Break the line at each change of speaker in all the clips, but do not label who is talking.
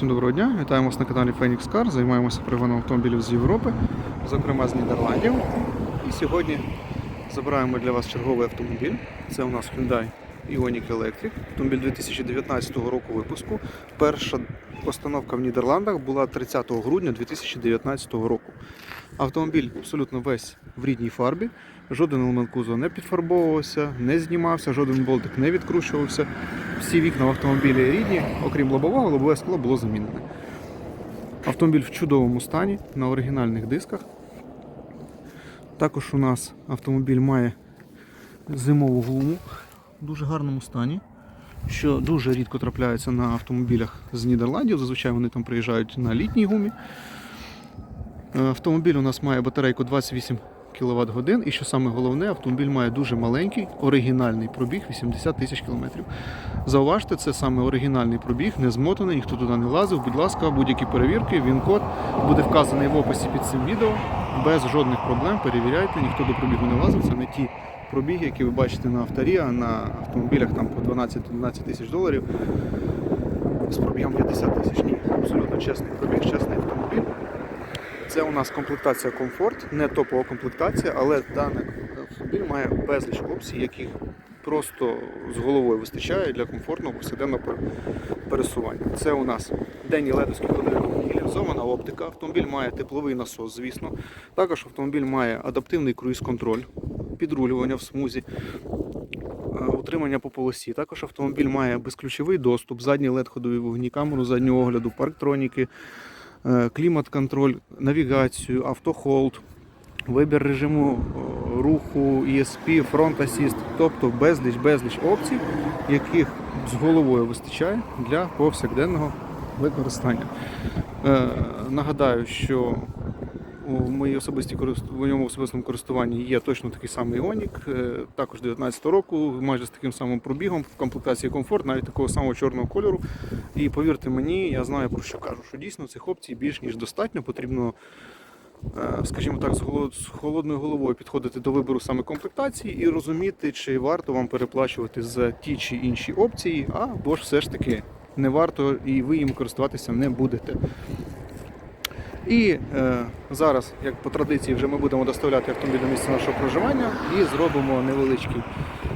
Всім доброго дня, вітаємо вас на каналі Phoenix Car. Займаємося пригоном автомобілів з Європи, зокрема з Нідерландів. І сьогодні забираємо для вас черговий автомобіль. Це у нас Hyundai Ioniq Electric, автомобіль 2019 року випуску. Перша постановка в Нідерландах була 30 грудня 2019 року. Автомобіль абсолютно весь в рідній фарбі. Жоден елемент кузова не підфарбовувався, не знімався, жоден болтик не відкручувався. Всі вікна в автомобілі рідні, окрім лобового, лобове скло було замінене. Автомобіль в чудовому стані на оригінальних дисках. Також у нас автомобіль має зимову гуму в дуже гарному стані, що дуже рідко трапляється на автомобілях з Нідерландів. Зазвичай вони там приїжджають на літній гумі. Е, Автомобіль у нас має батарейку 28 кВт годин, і що саме головне, автомобіль має дуже маленький оригінальний пробіг 80 тисяч кілометрів. Зауважте, це саме оригінальний пробіг, не змотаний, ніхто туди не лазив. Будь ласка, будь-які перевірки, він код буде вказаний в описі під цим відео. Без жодних проблем перевіряйте, ніхто до пробігу не лазив. Це не ті пробіги, які ви бачите на авторі, а на автомобілях там по 12-12 тисяч доларів з пробігом 50 тисяч. Ні, абсолютно чесний пробіг, чесний автомобіль. Це у нас комплектація комфорт, не топова комплектація, але даний автомобіль має безліч опцій, яких просто з головою вистачає для комфортного повсякденного пересування. Це у нас денні ледовські ходові лінзована оптика. Автомобіль має тепловий насос, звісно. Також автомобіль має адаптивний круїз-контроль, підрулювання в смузі, е, утримання по полосі. Також автомобіль має безключовий доступ, задні LED-ходові вогні, камеру заднього огляду, парктроніки, клімат-контроль, навігацію, автохолд, вибір режиму е, руху, ESP, фронт асіст, тобто безліч безліч опцій, яких з головою вистачає для повсякденного використання. Е, Нагадаю, що у моїй особистій в моєму особистому користуванні є точно такий самий Ioniq, е, також 19 року, майже з таким самим пробігом, в комплектації комфорт, навіть такого самого чорного кольору. І повірте мені, я знаю про що кажу, що дійсно цих опцій більш ніж достатньо. Потрібно, е, скажімо так, з холодною головою підходити до вибору саме комплектації і розуміти, чи варто вам переплачувати за ті чи інші опції, або ж все ж таки не варто і ви їм користуватися не будете. І е, зараз, як по традиції, вже ми будемо доставляти автомобіль до місця нашого проживання і зробимо невеличкий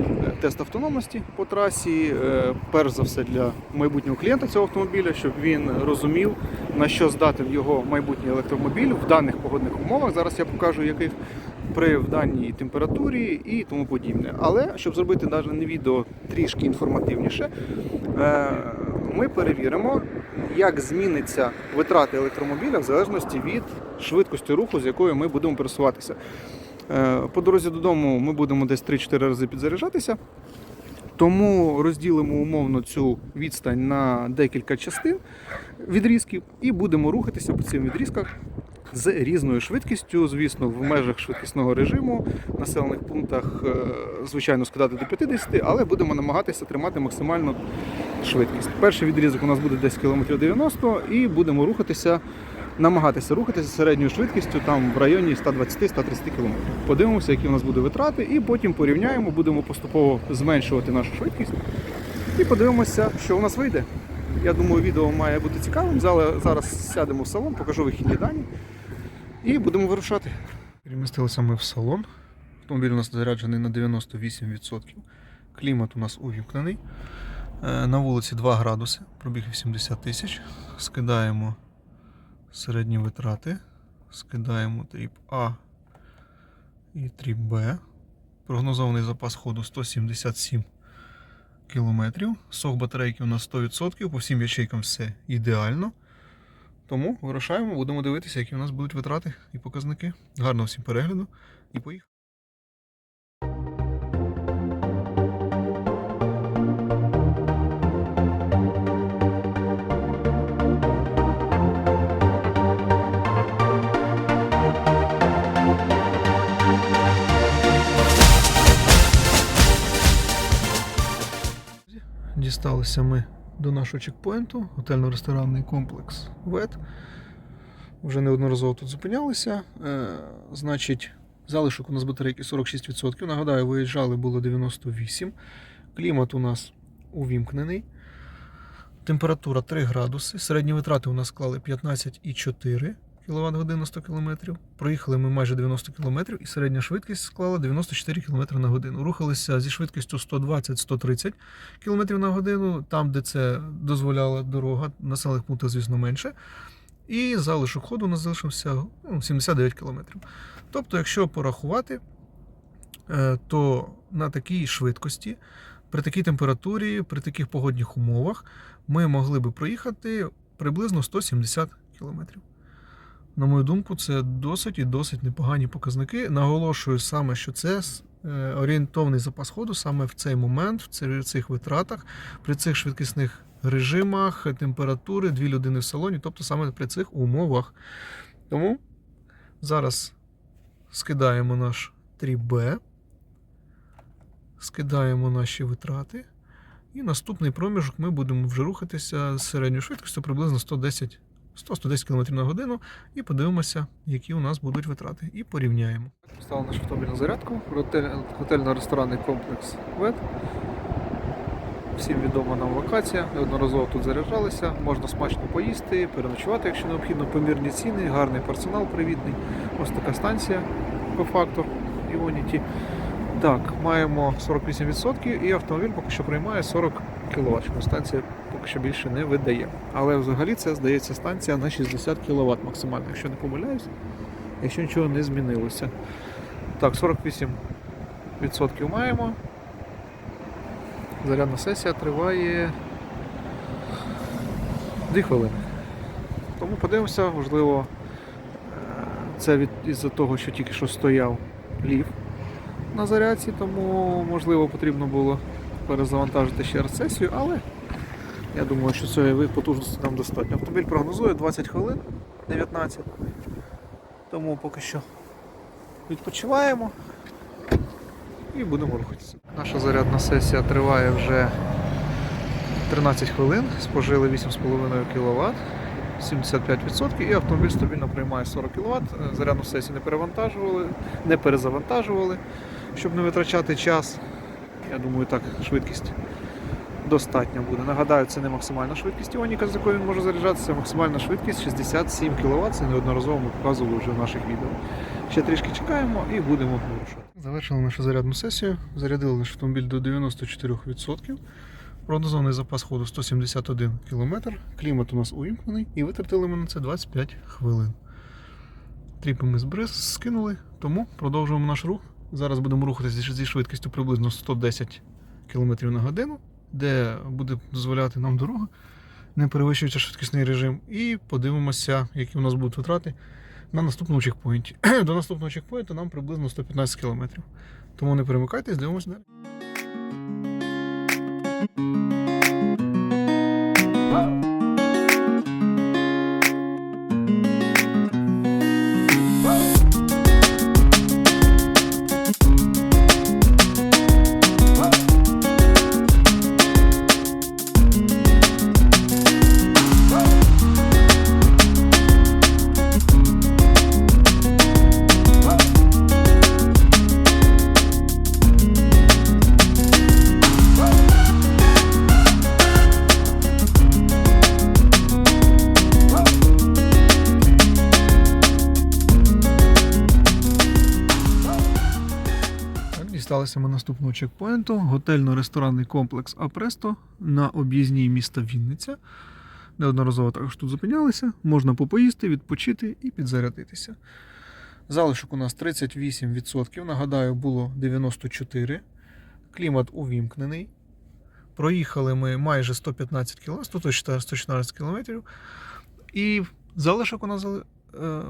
е, тест автономності по трасі. Е, перш за все для майбутнього клієнта цього автомобіля, щоб він розумів, на що здатен його майбутній електромобіль в даних погодних умовах. Зараз я покажу, яких при в даній температурі і тому подібне. Але щоб зробити навіть відео трішки інформативніше, е, ми перевіримо, як зміниться витрати електромобіля в залежності від швидкості руху, з якою ми будемо пересуватися. Е, По дорозі додому ми будемо десь 3-4 рази підзаряджатися. Тому розділимо умовно цю відстань на декілька частин відрізків і будемо рухатися по цим відрізках з різною швидкістю, звісно, в межах швидкісного режиму, в населених пунктах, е, звичайно, скидати до 50, але будемо намагатися тримати максимальну швидкість. Перший відрізок у нас буде десь кілометрів 90 і будемо рухатися, намагатися рухатися середньою швидкістю там в районі 120-130 км. Подивимося, які у нас будуть витрати, і потім порівняємо, будемо поступово зменшувати нашу швидкість і подивимося, що у нас вийде. Я думаю, відео має бути цікавим. Зараз сядемо в салон, покажу вихідні дані і будемо вирушати. Перемістилися ми в салон. Автомобіль у нас заряджений на 98%. Клімат у нас увімкнений. Е, На вулиці 2 градуси, пробіг 80 тисяч. Скидаємо середні витрати. Скидаємо тріп А і тріп Б. Прогнозований запас ходу 177 кілометрів. Сок батарейки у нас 100%, по всім ячейкам все ідеально. Тому вирушаємо, будемо дивитися, які у нас будуть витрати і показники. Гарного всім перегляду і поїхали. Дісталися ми до нашого чекпоінту, готельно-ресторанний комплекс ВЕТ. Вже неодноразово тут зупинялися. Е, значить, залишок у нас батарейки 46%. Нагадаю, виїжджали було 98%. Клімат у нас увімкнений. Температура 3 градуси. Середні витрати у нас склали 15,4 кВт годин на 100 км. Проїхали ми майже 90 км і середня швидкість склала 94 км на годину. Рухалися зі швидкістю 120-130 км на годину, там, де це дозволяла дорога, населених пунктах, звісно, менше. І залишок ходу у нас залишився ну, 79 км. Тобто, якщо порахувати, е, то на такій швидкості, при такій температурі, при таких погодних умовах ми могли би проїхати приблизно 170 км. На мою думку, це досить і досить непогані показники. Наголошую саме, що це е, орієнтовний запас ходу саме в цей момент, в цих витратах, при цих швидкісних режимах, температури, дві людини в салоні, тобто саме при цих умовах. Тому зараз скидаємо наш 3B, скидаємо наші витрати. І наступний проміжок ми будемо вже рухатися з середньою швидкістю приблизно 110 100-110 км на годину і подивимося, які у нас будуть витрати. І порівняємо. Поставили наш автомобіль на зарядку. Готель- Готельно-ресторанний комплекс ВЕД. Всім відома нам локація. Неодноразово тут заряджалися. Можна смачно поїсти, переночувати, якщо необхідно. Помірні ціни, гарний персонал привітний. Ось така станція по факту Ionity. Так, маємо 48% і автомобіль поки що приймає 40 кВт. Станція що більше не видає. Але взагалі це здається станція на 60 кВт максимально, якщо не помиляюсь, якщо нічого не змінилося. Так, 48% маємо. Зарядна сесія триває 2 хвилини. Тому подивимося, можливо, е, це від із-за того, що тільки що стояв лів на зарядці, тому можливо потрібно було перезавантажити ще раз сесію, але я думаю, що цієї потужності нам достатньо. Автомобіль прогнозує 20 хвилин, 19. Тому поки що відпочиваємо і будемо рухатися. Наша зарядна сесія триває вже 13 хвилин, спожили 8,5 кВт. 75% і автомобіль стабільно приймає 40 кВт. Зарядну сесію не перевантажували, не перезавантажували, щоб не витрачати час. Я думаю, так швидкість достатньо буде. Нагадаю, це не максимальна швидкість Іоніка, з якою він може заряджатися, максимальна швидкість 67 кВт. Це неодноразово ми показували вже в наших відео. Ще трішки чекаємо і будемо вирушати. Завершили нашу зарядну сесію. Зарядили наш автомобіль до 94%. Прогнозований запас ходу 171 км. Клімат у нас увімкнений і витратили ми на це 25 хвилин. Тріпи ми збриз скинули, тому продовжуємо наш рух. Зараз будемо рухатися зі швидкістю приблизно 110 км на годину, де буде дозволяти нам дорога, не перевищується швидкісний режим. І подивимося, які у нас будуть витрати на наступному чекпоінті. До наступного чекпоінту нам приблизно 115 км. Тому не перемикайтесь, дивимося далі. Так, дісталися ми наступного чекпоінту. Готельно-ресторанний комплекс Апресто на об'їзній міста Вінниця. Неодноразово також тут зупинялися. Можна попоїсти, відпочити і підзарядитися. Залишок у нас 38%. Нагадаю, було 94. Клімат увімкнений. Проїхали ми майже 115 км, 114 км. І залишок у нас е,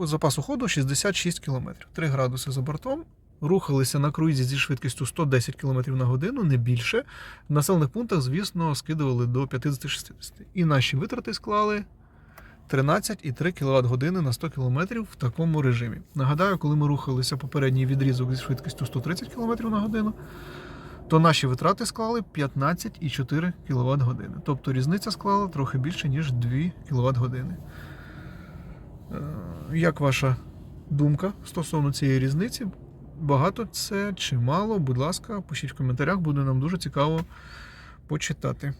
запасу ходу 66 км. 3 градуси за бортом. Рухалися на круїзі зі швидкістю 110 км на годину, не більше. В населених пунктах, звісно, скидували до 50-60. І наші витрати склали 13,3 кВт години на 100 км в такому режимі. Нагадаю, коли ми рухалися попередній відрізок зі швидкістю 130 км на годину, то наші витрати склали 15,4 кВт години. Тобто різниця склала трохи більше, ніж 2 кВт години. Е, Як ваша думка стосовно цієї різниці? Багато це чи мало? Будь ласка, пишіть в коментарях, буде нам дуже цікаво почитати.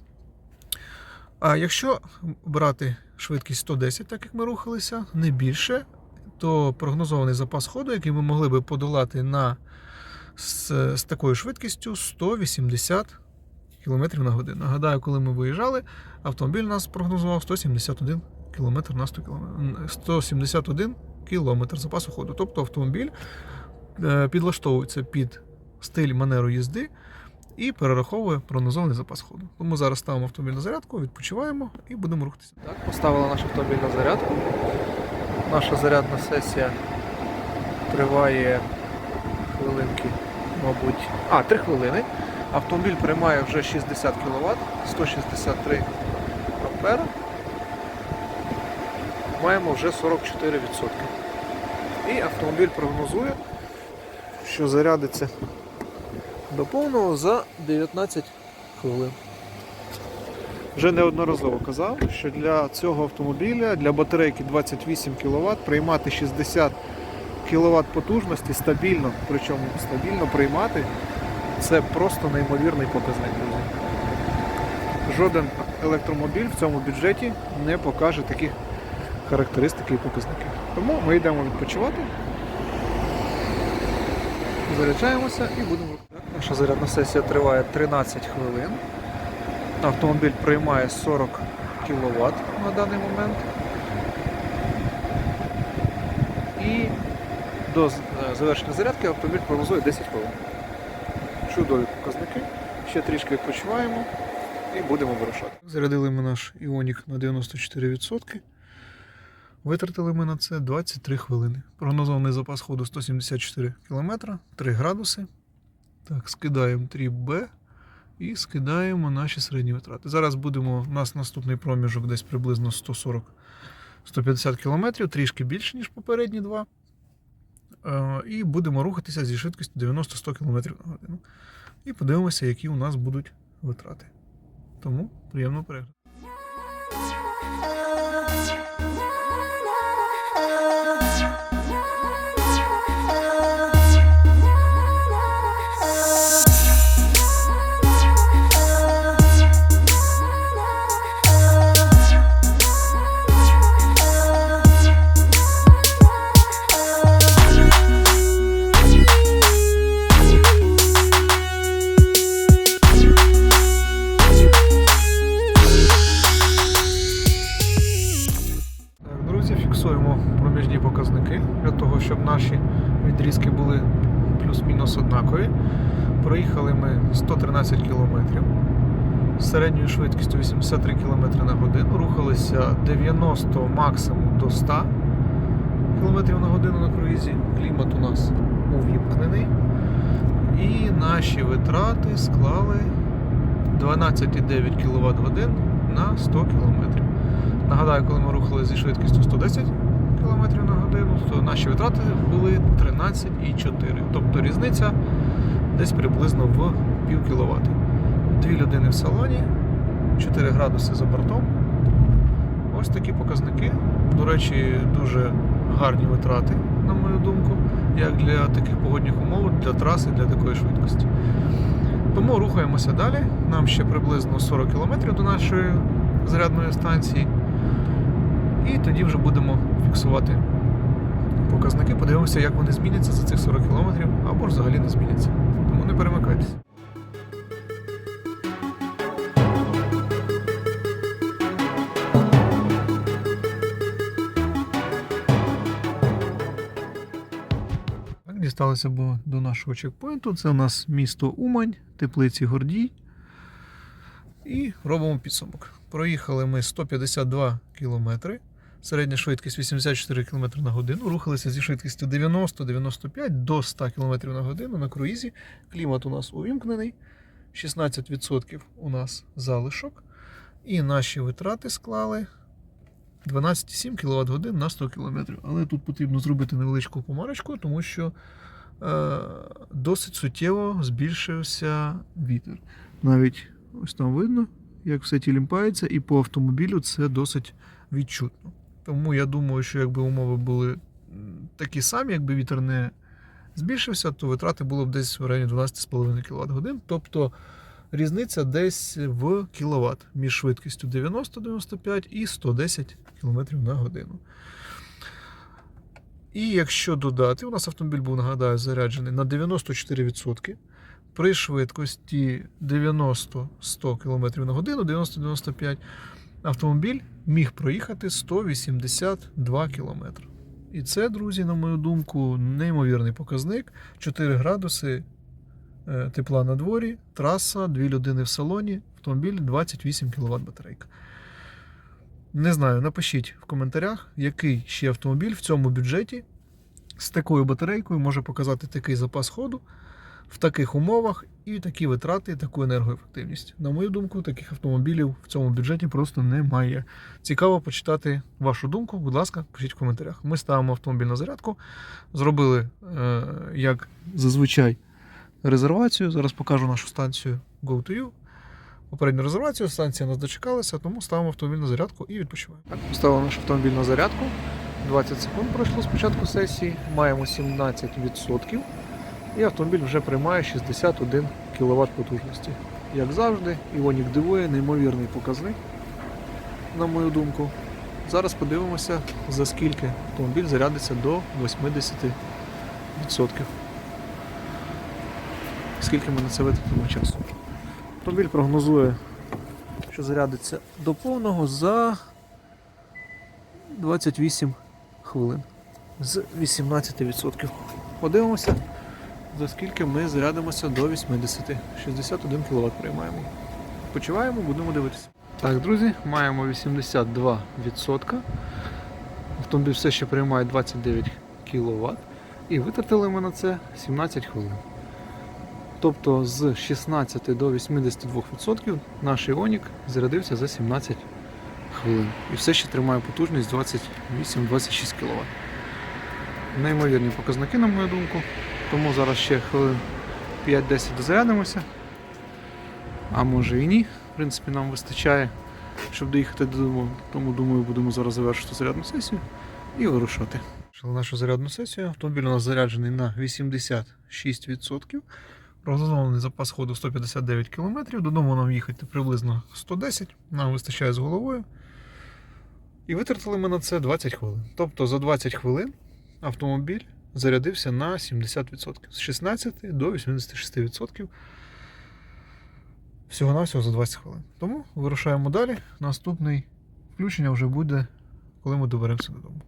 А якщо брати швидкість 110, так як ми рухалися, не більше, то прогнозований запас ходу, який ми могли би подолати на, з, з такою швидкістю 180 км на годину. Нагадаю, коли ми виїжджали, автомобіль нас прогнозував 171 км на 100 км. 171 км запасу ходу. Тобто автомобіль підлаштовується під стиль манеру їзди і перераховує прогнозований запас ходу. Тому зараз ставимо автомобіль на зарядку, відпочиваємо і будемо рухатися. Так, поставила наш автомобіль на зарядку. Наша зарядна сесія триває хвилинки, мабуть. А, 3 хвилини. Автомобіль приймає вже 60 кВт, 163 ампера. Маємо вже 44%. І автомобіль прогнозує, що зарядиться до повного за 19 хвилин. Вже неодноразово казав, що для цього автомобіля, для батарейки 28 кВт, приймати 60 кВт потужності стабільно, причому стабільно приймати, це просто неймовірний показник. Жоден електромобіль в цьому бюджеті не покаже таких характеристик і показників. Тому ми йдемо відпочивати. Заряджаємося і будемо. рухатися. Наша зарядна сесія триває 13 хвилин. Автомобіль приймає 40 кВт на даний момент. І до е, завершення зарядки автомобіль прогнозує 10 хвилин. Чудові показники. Ще трішки відпочиваємо і будемо вирушати. Зарядили ми наш іонік на 94%. Витратили ми на це 23 хвилини. Прогнозований запас ходу 174 км, 3 градуси. Так, скидаємо тріп Б і скидаємо наші середні витрати. Зараз будемо, у нас наступний проміжок десь приблизно 140-150 км, трішки більше, ніж попередні два. Е, І будемо рухатися зі швидкістю 90-100 км на годину. І подивимося, які у нас будуть витрати. Тому приємного перегляду. Годину. Клімат у нас увімкнений. І наші витрати склали 12,9 кВт годин на 100 км. Нагадаю, коли ми рухали зі швидкістю 110 км на годину, то наші витрати були 13,4. Тобто різниця десь приблизно в пів кіловати. Дві людини в салоні, 4 градуси за бортом. Ось такі показники. До речі, дуже гарні витрати, на мою думку, як для таких погодних умов, для траси, для такої швидкості. Тому рухаємося далі. Нам ще приблизно 40 км до нашої зарядної станції. І тоді вже будемо фіксувати показники, подивимося, як вони зміняться за цих 40 км або ж взагалі не зміняться. Тому не перемикайтесь. Дісталися бо до нашого чекпоінту. Це у нас місто Умань, теплиці Гордій. І робимо підсумок. Проїхали ми 152 кілометри, середня швидкість 84 км на годину. Рухалися зі швидкістю 90-95 до 100 км на годину на круїзі. Клімат у нас увімкнений, 16% у нас залишок. І наші витрати склали 12,7 кВт годин на 100 км. Але тут потрібно зробити невеличку помарочку, тому що е, досить суттєво збільшився вітер. Навіть ось там видно, як все тілімпається, і по автомобілю це досить відчутно. Тому я думаю, що якби умови були такі самі, якби вітер не збільшився, то витрати було б десь в районі 12,5 кВт годин. Тобто
Різниця десь в кіловат між швидкістю 90-95 і 110 км на годину. І якщо додати, у нас автомобіль був, нагадаю, заряджений на 94% при швидкості 90-100 км на годину, 90-95 автомобіль міг проїхати 182 км. І це, друзі, на мою думку, неймовірний показник. 4 градуси тепла на дворі, траса, 2 людини в салоні, автомобіль 28 кВт батарейка. Не знаю, напишіть в коментарях, який ще автомобіль в цьому бюджеті з такою батарейкою може показати такий запас ходу в таких умовах і такі витрати, і таку енергоефективність. На мою думку, таких автомобілів в цьому бюджеті просто немає. Цікаво почитати вашу думку. Будь ласка, пишіть в коментарях. Ми ставимо автомобіль на зарядку, зробили е, як зазвичай резервацію. Зараз покажу нашу станцію GoToYou. Попередню резервацію, станція нас дочекалася, тому ставимо автомобіль на зарядку і відпочиваємо. Так, поставили наш автомобіль на зарядку. 20 секунд пройшло з початку сесії. Маємо 17%. І автомобіль вже приймає 61 кВт потужності. Як завжди, Іонік дивує, неймовірний показник, на мою думку. Зараз подивимося, за скільки автомобіль зарядиться до 80%. Скільки ми на це витратимо часу. Автомобіль прогнозує, що зарядиться до повного за 28 хвилин з 18%. Подивимося, за скільки ми зарядимося до 80. 61 кВт приймаємо. Почуваємо, будемо дивитися. Так, друзі, маємо 82%. Автомобіль все ще приймає 29 кВт. І витратили ми на це 17 хвилин. Тобто з 16 до 82% наш Іонік зарядився за 17 хвилин. І все ще тримає потужність 28-26 кВт. Неймовірні показники, на мою думку. Тому зараз ще хвилин 5-10 дозарядимося. А може і ні. В принципі, нам вистачає, щоб доїхати додому. Тому думаю, будемо зараз завершити зарядну сесію і вирушати. Нашу зарядну сесію. Автомобіль у нас заряджений на 86%. Прогнозований запас ходу 159 км. Додому нам їхати приблизно 110 Нам вистачає з головою. І витратили ми на це 20 хвилин. Тобто за 20 хвилин автомобіль зарядився на 70%. З 16 до 86%. Всього-навсього за 20 хвилин. Тому вирушаємо далі. Наступний включення вже буде, коли ми доберемося додому.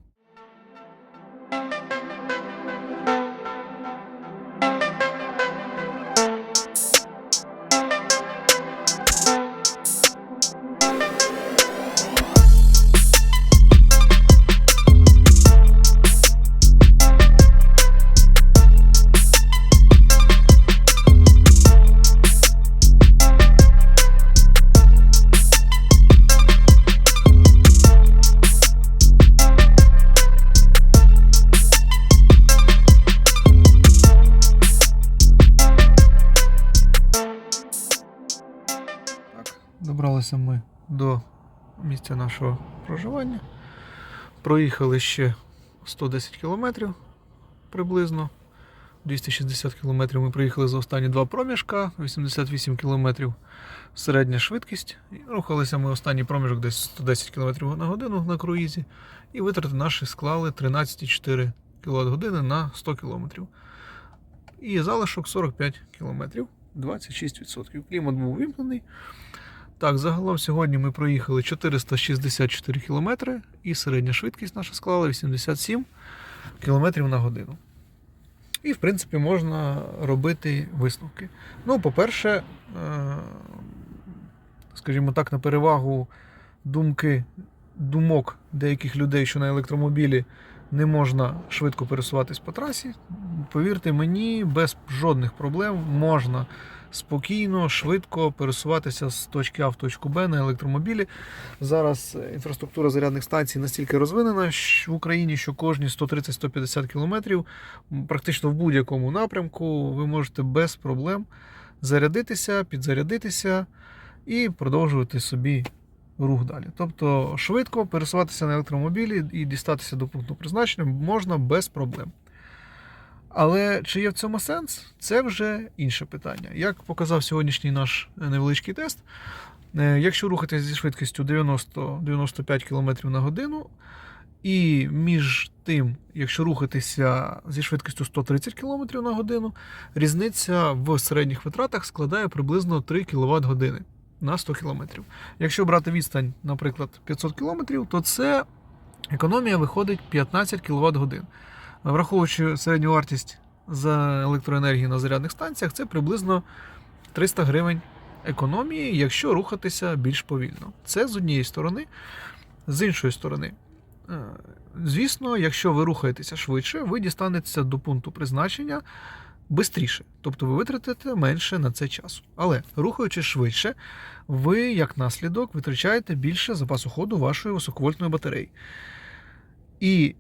Нашого проживання. Проїхали ще 110 кілометрів приблизно. 260 км ми проїхали за останні два проміжка, 88 км середня швидкість. І рухалися ми останній проміжок десь 110 км на годину на круїзі. І витрати наші склали 13,4 кВт на 100 км. І залишок 45 км, 26%. Клімат був вимкнений. Так, загалом сьогодні ми проїхали 464 км і середня швидкість наша склала 87 км на годину. І, в принципі, можна робити висновки. Ну, по-перше, е, скажімо так, на перевагу думки, думок деяких людей, що на електромобілі не можна швидко пересуватись по трасі. Повірте мені, без жодних проблем можна спокійно, швидко пересуватися з точки А в точку Б на електромобілі. Зараз інфраструктура зарядних станцій настільки розвинена в Україні, що кожні 130-150 кілометрів практично в будь-якому напрямку ви можете без проблем зарядитися, підзарядитися і продовжувати собі рух далі. Тобто швидко пересуватися на електромобілі і дістатися до пункту призначення можна без проблем. Але чи є в цьому сенс, це вже інше питання. Як показав сьогоднішній наш невеличкий тест, е, якщо рухатися зі швидкістю 90-95 км на годину, і між тим, якщо рухатися зі швидкістю 130 км на годину, різниця в середніх витратах складає приблизно 3 кВт години на 100 км. Якщо брати відстань, наприклад, 500 км, то це економія виходить 15 кВт годин. Враховуючи середню вартість за електроенергію на зарядних станціях, це приблизно 300 гривень економії, якщо рухатися більш повільно. Це з однієї сторони. З іншої сторони, е, звісно, якщо ви рухаєтеся швидше, ви дістанетеся до пункту призначення швидше. Тобто ви витратите менше на це часу. Але рухаючись швидше, ви як наслідок витрачаєте більше запасу ходу вашої високовольтної батареї. І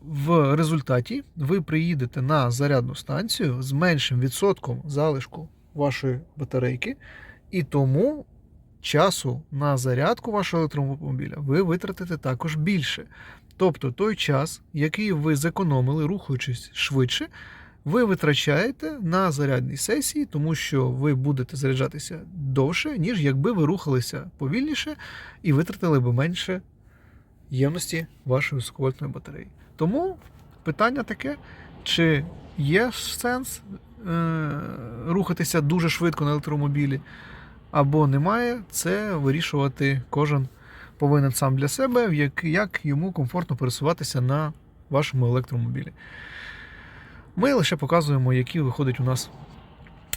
в результаті ви приїдете на зарядну станцію з меншим відсотком залишку вашої батарейки, і тому часу на зарядку вашого електромобіля ви витратите також більше. Тобто той час, який ви зекономили, рухаючись швидше, ви витрачаєте на зарядній сесії, тому що ви будете заряджатися довше, ніж якби ви рухалися повільніше і витратили би менше ємності вашої високовольтної батареї. Тому питання таке: чи є сенс е, рухатися дуже швидко на електромобілі, або немає, це вирішувати кожен повинен сам для себе, як, як йому комфортно пересуватися на вашому електромобілі. Ми лише показуємо, які виходять у нас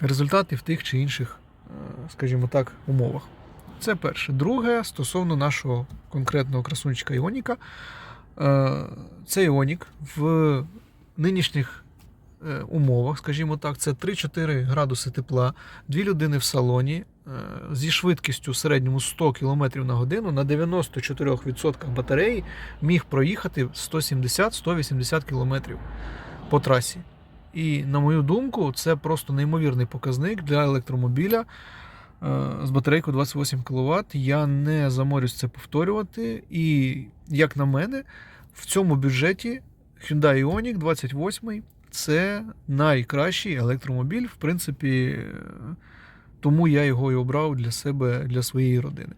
результати в тих чи інших, е, скажімо так, умовах. Це перше. Друге, стосовно нашого конкретного красунчика Іоніка. Е, Цей Іонік в нинішніх е, умовах, скажімо так, це 3-4 градуси тепла, дві людини в салоні е, зі швидкістю в середньому 100 км на годину на 94% батареї міг проїхати 170-180 км по трасі. І, на мою думку, це просто неймовірний показник для електромобіля з батарейкою 28 кВт. Я не заморюсь це повторювати. І, як на мене, в цьому бюджеті Hyundai Ioniq 28 це найкращий електромобіль, в принципі, е, тому я його і обрав для себе, для своєї родини.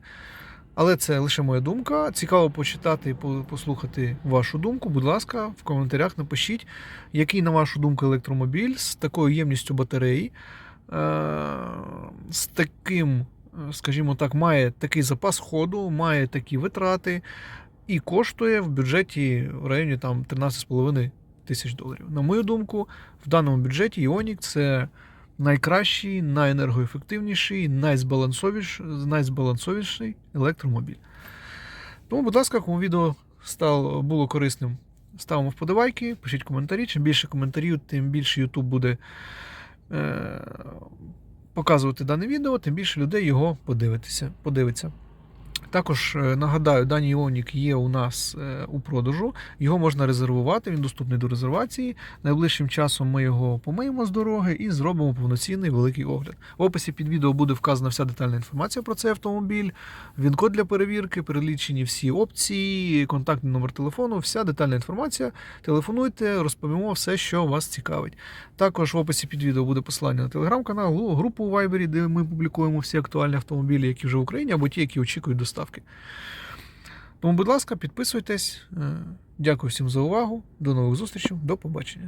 Але це лише моя думка. Цікаво почитати і послухати вашу думку. Будь ласка, в коментарях напишіть, який, на вашу думку, електромобіль з такою ємністю батареї, е, з таким, е, скажімо так, має такий запас ходу, має такі витрати і коштує в бюджеті в районі там 13,5 тисяч доларів. На мою думку, в даному бюджеті Ioniq це найкращий, найенергоефективніший, найзбалансовіш, найзбалансовіший електромобіль. Тому, будь ласка, кому відео стало, було корисним, ставимо вподобайки, пишіть коментарі. Чим більше коментарів, тим більше YouTube буде е, показувати дане відео, тим більше людей його подивитися, подивиться. Також е, нагадаю, даний Іонік є у нас е, у продажу. Його можна резервувати, він доступний до резервації. Найближчим часом ми його помиємо з дороги і зробимо повноцінний великий огляд. В описі під відео буде вказана вся детальна інформація про цей автомобіль, він-код для перевірки, перелічені всі опції, контактний номер телефону, вся детальна інформація. Телефонуйте, розповімо все, що вас цікавить. Також в описі під відео буде посилання на телеграм-канал, групу у Viber, де ми публікуємо всі актуальні автомобілі, які вже в Україні, або ті, які очікують доставки. Тому, будь ласка, підписуйтесь. Е, Дякую всім за увагу. До нових зустрічей. До побачення.